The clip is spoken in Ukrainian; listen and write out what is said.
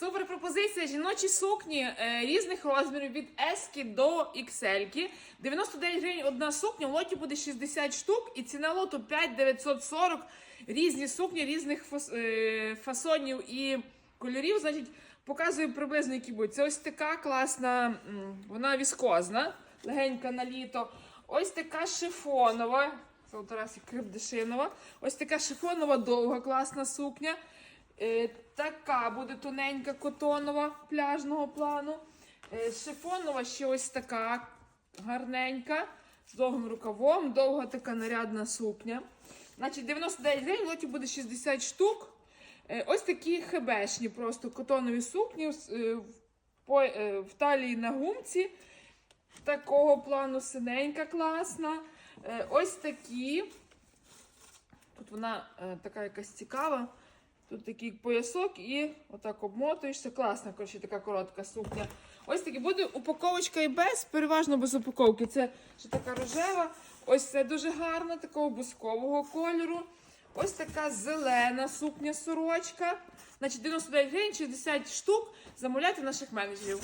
Супер пропозиція жіночі сукні е, різних розмірів від S до XL. 99 гривень одна сукня, в лоті буде 60 штук і ціна лоту 5940. Різні сукні різних фас- е, фасонів і кольорів. Значить, показую приблизно, які будуть. Це ось така класна, вона віскозна, легенька на літо. Ось така шифонова. Це у Тарасі Крипдешинова. Ось така шифонова довга класна сукня. Е, така буде тоненька котонова пляжного плану. Е, шифонова ще ось така гарненька, з довгим рукавом, довга така нарядна сукня. Значить, 99 гривень, в лоті буде 60 штук. Е, ось такі хебешні, просто котонові сукні в, талії на гумці. Такого плану синенька класна. Ось такі. Тут вона така якась цікава. Тут такий поясок і отак обмотуєшся. Класна, коротше, така коротка сукня. Ось такі буде упаковочка і без, переважно без упаковки. Це ще така рожева. Ось це дуже гарна, такого бускового кольору. Ось така зелена сукня сорочка. Значить, 99 гривень, 60 штук. Замовляйте наших менеджерів.